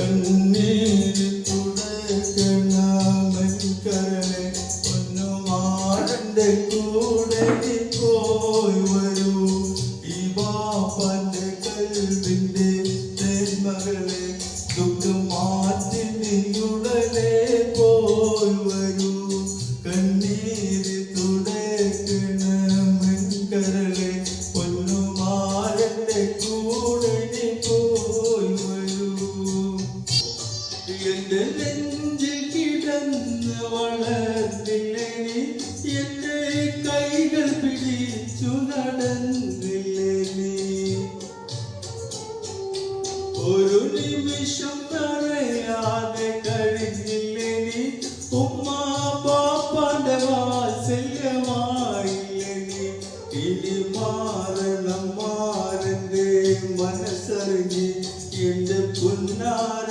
send me വളർന്നില്ലേ എന്റെ കൈകൾ പിടിച്ചു നടന്നില്ലേ ഒരു നിമിഷം നീ ഉമ്മ പാപ്പാന്റെ വാത്സല്യമായില്ലേ നീ ഇനി മാറണം മാറന്റെ മനസ്സറിഞ്ഞ് എന്റെ പുന്നാര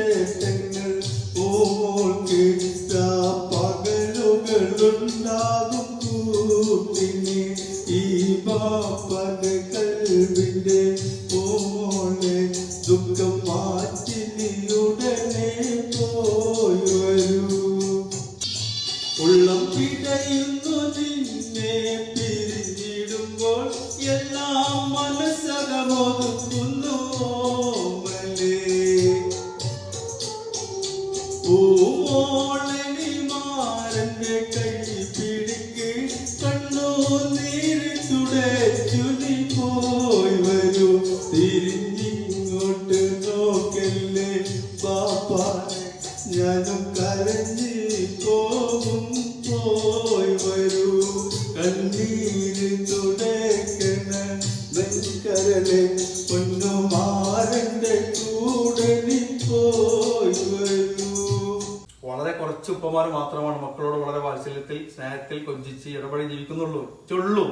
ബാപ്പന് കൽവിന്റെ പൂമോളെ ദുഃഖം മാറ്റി നീ ഉടനെ ഉള്ളം പിടയുന്നു നിന്നെ പിരിഞ്ഞിടുമ്പോൾ എല്ലാം മനസ്സകമൊതുക്കുന്നു ഓമലേ. പൂമോളനിമാരന്റെ കൈ ഞാനും കരഞ്ഞി പോകും പോയി വരൂ. കണ്ണീര് തുടക്കണ വെങ്കരലെ പൊന്നുമാരന്റെ കൂടെ നീ പോയി വളരെ കുറച്ച് ഉപ്പമാർ മാത്രമാണ് മക്കളോട് വളരെ വാത്സല്യത്തിൽ സ്നേഹത്തിൽ കൊഞ്ചിച്ച് ഇടപെടി ജീവിക്കുന്നുള്ളൂ. ചൊള്ളു.